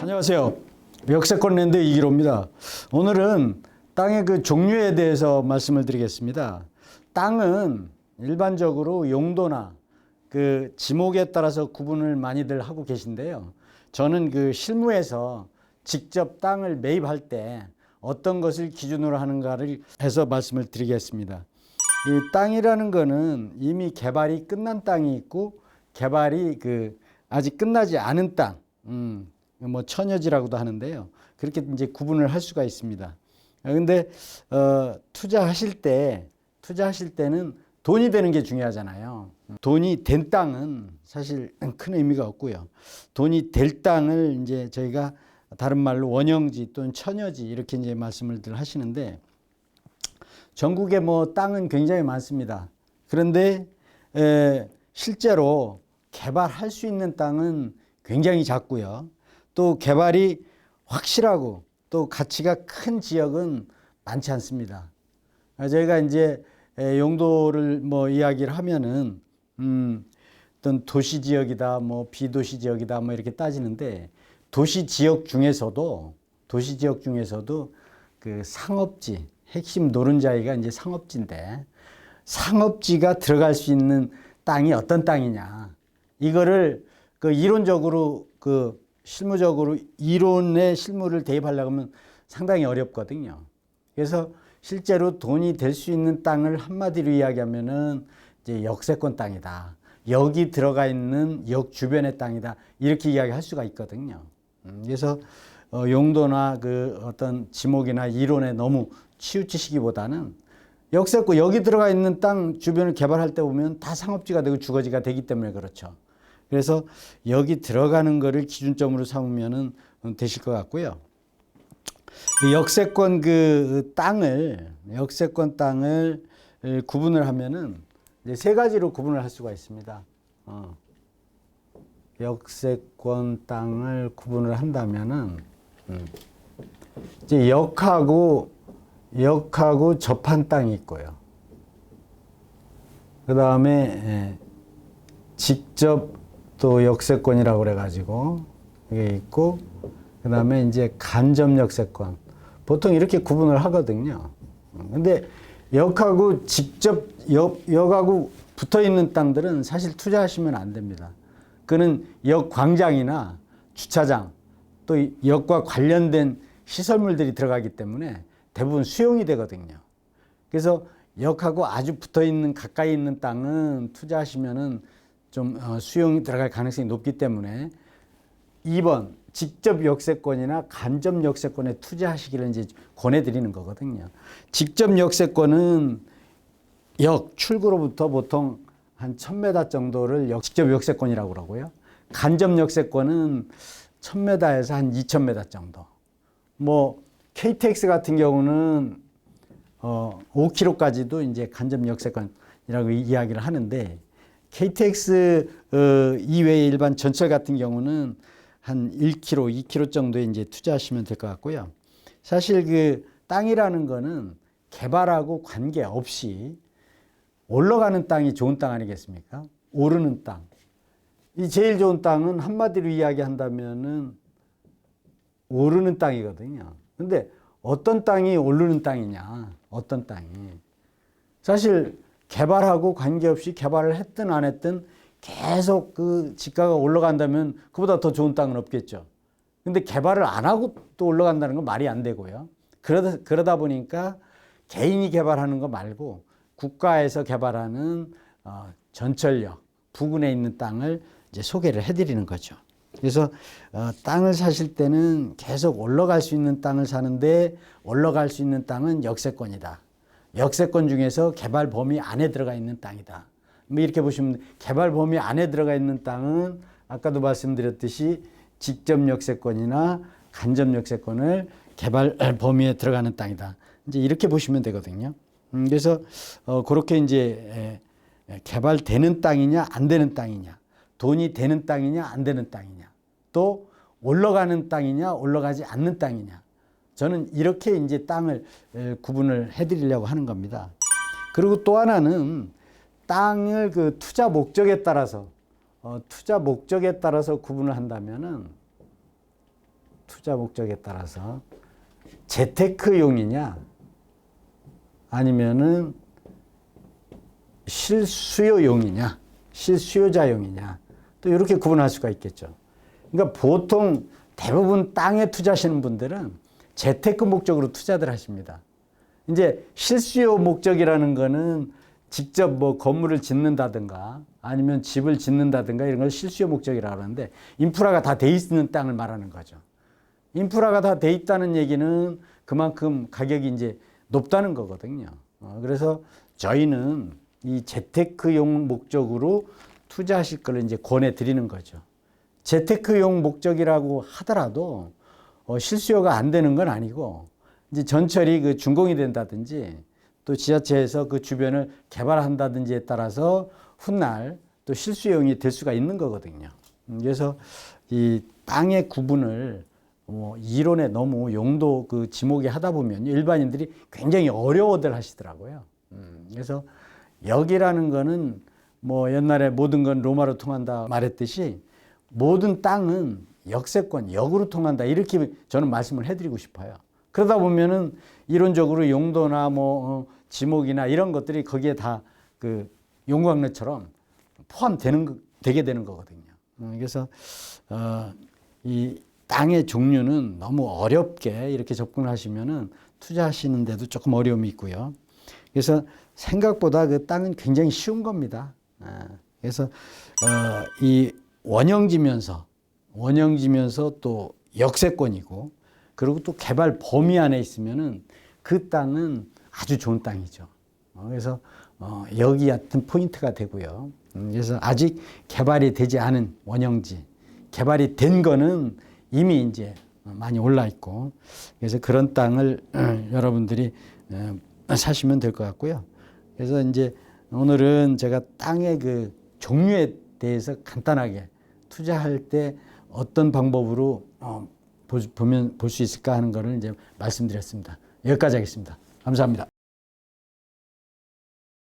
안녕하세요. 역세권 랜드 이기로입니다. 오늘은 땅의 그 종류에 대해서 말씀을 드리겠습니다. 땅은 일반적으로 용도나 그 지목에 따라서 구분을 많이들 하고 계신데요. 저는 그 실무에서 직접 땅을 매입할 때 어떤 것을 기준으로 하는가를 해서 말씀을 드리겠습니다. 이 땅이라는 거는 이미 개발이 끝난 땅이 있고 개발이 그 아직 끝나지 않은 땅, 음, 뭐 천여지라고도 하는데요. 그렇게 이제 구분을 할 수가 있습니다. 근데 어, 투자하실 때 투자하실 때는 돈이 되는 게 중요하잖아요. 돈이 된 땅은 사실 큰 의미가 없고요. 돈이 될 땅을 이제 저희가 다른 말로 원형지 또는 천여지 이렇게 이제 말씀을 들 하시는데 전국에 뭐 땅은 굉장히 많습니다. 그런데 에, 실제로 개발할 수 있는 땅은 굉장히 작고요. 또 개발이 확실하고 또 가치가 큰 지역은 많지 않습니다. 아, 저희가 이제 에, 용도를 뭐 이야기를 하면은 음, 어떤 도시 지역이다, 뭐 비도시 지역이다, 뭐 이렇게 따지는데 도시 지역 중에서도 도시 지역 중에서도 그 상업지 핵심 노른자리가 이제 상업지인데 상업지가 들어갈 수 있는 땅이 어떤 땅이냐 이거를 그 이론적으로 그 실무적으로 이론의 실무를 대입하려고 하면 상당히 어렵거든요. 그래서 실제로 돈이 될 수 있는 땅을 한마디로 이야기하면은 이제 역세권 땅이다. 여기 들어가 있는 역 주변의 땅이다. 이렇게 이야기할 수가 있거든요. 음, 그래서 어, 용도나 그 어떤 지목이나 이론에 너무 치우치시기보다는 역세권 여기 들어가 있는 땅 주변을 개발할 때 보면 다 상업지가 되고 주거지가 되기 때문에 그렇죠. 그래서 여기 들어가는 거를 기준점으로 삼으면은 되실 것 같고요. 이 역세권 그 땅을 역세권 땅을 구분을 하면은 세 가지로 구분을 할 수가 있습니다. 어. 역세권 땅을 구분을 한다면은 음. 이제 역하고 역하고 접한 땅이 있고요. 그 다음에 직접 또 역세권이라고 그래가지고 이게 있고 그 다음에 이제 간접 역세권 보통 이렇게 구분을 하거든요. 근데 역하고 직접 역, 역하고 붙어 있는 땅들은 사실 투자하시면 안 됩니다. 그는 역 광장이나 주차장 또 역과 관련된 시설물들이 들어가기 때문에 대부분 수용이 되거든요. 그래서 역하고 아주 붙어 있는 가까이 있는 땅은 투자하시면은 좀 어, 수용이 들어갈 가능성이 높기 때문에 2번 직접 역세권이나 간접 역세권에 투자하시기를 이제 권해드리는 거거든요. 직접 역세권은 역 출구로부터 보통 한 1000m 정도를 역, 직접 역세권이라고 그러고요. 간접 역세권은 1000m에서 한 2000m 정도. 뭐 KTX 같은 경우는 어 5km까지도 이제 간접 역세권이라고 이야기를 하는데 KTX 어 이외의 일반 전철 같은 경우는 한 1km, 2km 정도에 이제 투자하시면 될 것 같고요. 사실 그 땅이라는 거는 개발하고 관계없이 올라가는 땅이 좋은 땅 아니겠습니까? 오르는 땅. 이 제일 좋은 땅은 한마디로 이야기한다면은 오르는 땅이거든요. 근데 어떤 땅이 오르는 땅이냐? 어떤 땅이. 사실 개발하고 관계없이 개발을 했든 안 했든 계속 그 지가가 올라간다면 그보다 더 좋은 땅은 없겠죠. 근데 개발을 안 하고 또 올라간다는 건 말이 안 되고요. 그러다, 그러다 보니까 개인이 개발하는 거 말고 국가에서 개발하는 어, 전철역 부근에 있는 땅을 이제 소개를 해드리는 거죠. 그래서 어, 땅을 사실 때는 계속 올라갈 수 있는 땅을 사는데 올라갈 수 있는 땅은 역세권이다. 역세권 중에서 개발 범위 안에 들어가 있는 땅이다. 뭐 이렇게 보시면 개발 범위 안에 들어가 있는 땅은 아까도 말씀드렸듯이 직접 역세권이나 간접 역세권을 개발 범위에 들어가는 땅이다. 이제 이렇게 보시면 되거든요. 음, 그래서 어, 그렇게 이제 에, 개발되는 땅이냐 안 되는 땅이냐 돈이 되는 땅이냐 안 되는 땅이냐 또 올라가는 땅이냐 올라가지 않는 땅이냐 저는 이렇게 이제 땅을 에, 구분을 해드리려고 하는 겁니다. 그리고 또 하나는 땅을 그 투자 목적에 따라서 어, 투자 목적에 따라서 구분을 한다면은 투자 목적에 따라서 재테크용이냐 아니면은 실수요용이냐 실수요자용이냐 또 이렇게 구분할 수가 있겠죠. 그러니까 보통 대부분 땅에 투자하시는 분들은 재테크 목적으로 투자들 하십니다. 이제 실수요 목적이라는 거는 직접 뭐 건물을 짓는다든가 아니면 집을 짓는다든가 이런 걸 실수요 목적이라고 하는데 인프라가 다 돼 있는 땅을 말하는 거죠. 인프라가 다 돼 있다는 얘기는 그만큼 가격이 이제 높다는 거거든요. 어, 그래서 저희는 이 재테크용 목적으로 투자하실 걸 이제 권해 드리는 거죠. 재테크용 목적이라고 하더라도 어, 실수요가 안 되는 건 아니고 이제 전철이 그 준공이 된다든지 또 지자체에서 그 주변을 개발한다든지에 따라서 훗날 또 실수용이 될 수가 있는 거거든요. 음, 그래서 이 땅의 구분을 뭐 이론에 너무 용도 그 지목이 하다 보면 일반인들이 굉장히 어려워들 하시더라고요. 음, 그래서 역이라는 거는 뭐 옛날에 모든 건 로마로 통한다 말했듯이 모든 땅은 역세권, 역으로 통한다. 이렇게 저는 말씀을 해드리고 싶어요. 그러다 보면은 이론적으로 용도나 뭐 어, 지목이나 이런 것들이 거기에 다 그 용광로처럼 포함되는 거- 되게 되는 거거든요. 음, 그래서 어, 이 땅의 종류는 너무 어렵게 이렇게 접근을 하시면은 투자하시는데도 조금 어려움이 있고요. 그래서 생각보다 그 땅은 굉장히 쉬운 겁니다. 아, 그래서 어, 이 원형지면서 원형지면서 또 역세권이고 그리고 또 개발 범위 안에 있으면은 그 땅은 아주 좋은 땅이죠. 어, 그래서 어, 여기 같은 포인트가 되고요. 음, 그래서 아직 개발이 되지 않은 원형지, 개발이 된 거는 이미 이제 많이 올라 있고, 그래서 그런 땅을 여러분들이 어, 사시면 될 것 같고요. 그래서 이제 오늘은 제가 땅의 그 종류에 대해서 간단하게 투자할 때 어떤 방법으로 어, 보- 보면 볼 수 있을까 하는 거를 이제 말씀드렸습니다. 여기까지 하겠습니다. 감사합니다.